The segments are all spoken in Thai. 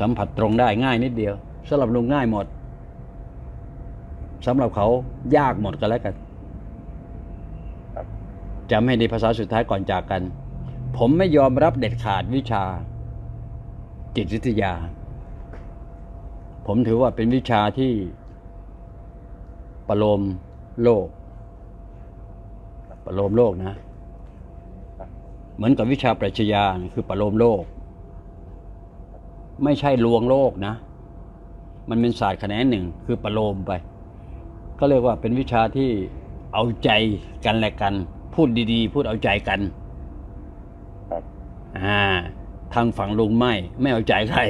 สัมผัสตรงได้ง่ายนิดเดียวสำหรับลุงง่ายหมดสำหรับเขายากหมดกันแล้วกันจำให้ดีภาษาสุดท้ายก่อนจากกัน ผมไม่ยอมรับเด็ดขาดวิชา จิตวิทยา ผมถือว่าเป็นวิชาที่ประโลมโลก ประโลมโลกนะ เหมือนกับวิชาปรัชญาคือประโลมโลก ไม่ใช่ลวงโลกนะ มันเป็นศาสตร์แขนงหนึ่งคือประโลมไป ก็เรียกว่าเป็นวิชาที่เอาใจกันและกัน พูดดีๆ พูดเอาใจกันอ่าทางฝั่งลุงไม่ ไม่เอาใจใคร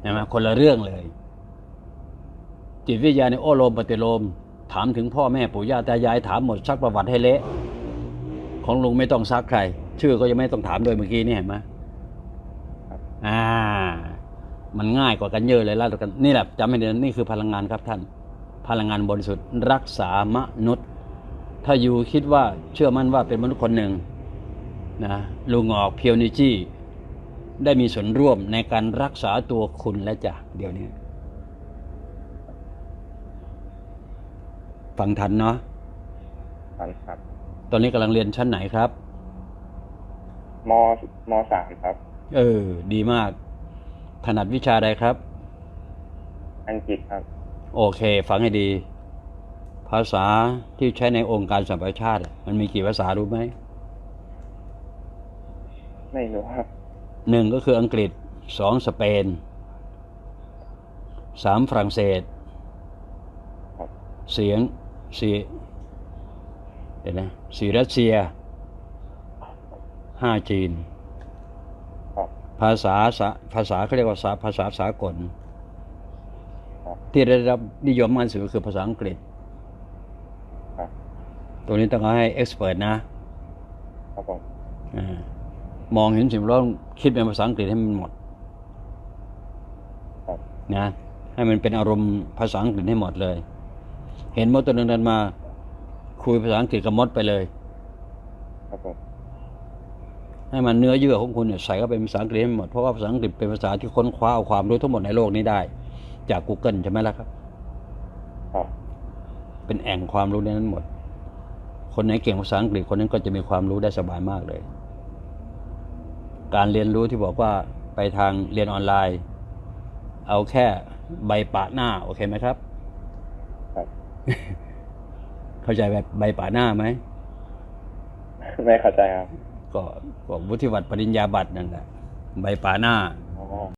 ใช่ไหมคนละเรื่องเลย จิตวิทยาในโอโลมปฏิโลม ถามถึงพ่อแม่ปู่ย่าตายายถามหมดซักประวัติให้เละ ของลุงไม่ต้องซักใคร ชื่อก็ยังไม่ต้องถามโดยเมื่อกี้นี่เห็นไหม อ่า มันง่ายกว่ากันเยอะเลยแล้วกันนี่แหละจำให้ดีนะนี่คือพลังงานครับท่าน พลังงานบริสุทธิ์รักษามนุษย์ ถ้าอยู่คิดว่าเชื่อมั่นว่าเป็นมนุษย์คนหนึ่งนะลุงออกเพียวนิจี้ได้มีส่วนร่วมในการรักษาตัวคุณและจ้ะเดี๋ยวนี้ ฟังทันเนาะครับครับ ตอนนี้กำลังเรียนชั้นไหนครับมมสามครับ เออ ดีมาก ถนัดวิชาใดครับ อังกฤษครับ โอเค ฟังให้ดี ภาษาที่ใช้ในองค์การสหประชาชาติอะมันมีกี่ภาษารู้ไหมไม่รู้ครับหนึ่งก็คืออังกฤษสองสเปนสามฝรั่งเศสครับเสียงสี่เดี๋ยวนะสี่รัสเซียห้าจีนครับ ภาษาสะภาษาเขาเรียกว่าสาภาษาสากลครับที่ได้รับนิยมมากที่สุดก็คือภาษาอังกฤษครับตรงนี้ต้องเอาให้เอ็กซ์เพรสนะครับผมอามองเห็นสิ่งแวดล้อมคิดเป็นภาษาอังกฤษให้มันหมดครับนะให้มันเป็นอารมณ์ภาษาอังกฤษให้หมดเลย เห็นมดตัวหนึงเดินมา คุยภาษาอังกฤษกับมดไปเลย ครับผม ให้มันเนื้อเยื่อของคุณเนี่ยใส่เข้าเป็นภาษาอังกฤษให้หมดเพราะว่าภาษาอังกฤษเป็นภาษาที่ค้นคว้าเอาความรู้ทั้งหมดในโลกนี้ได้ จาก Google ใช่ไหมล่ะครับครับเป็นแอ่งความรู้ในนั้นหมด คนไหนเก่งภาษาอังกฤษคนนั้นก็จะมีความรู้ได้สบายมากเลย การเรียนรู้ที่บอกว่าไปทางเรียนออนไลน์ เอาแค่ใบปะหน้า โอเคไหมครับครับเข้าใจแบบใบปะหน้าไหมไม่เข้าใจครับ ก็ก็วุฒิบัตรปริญญาบัตรนั่นแหละใบป่าหน้า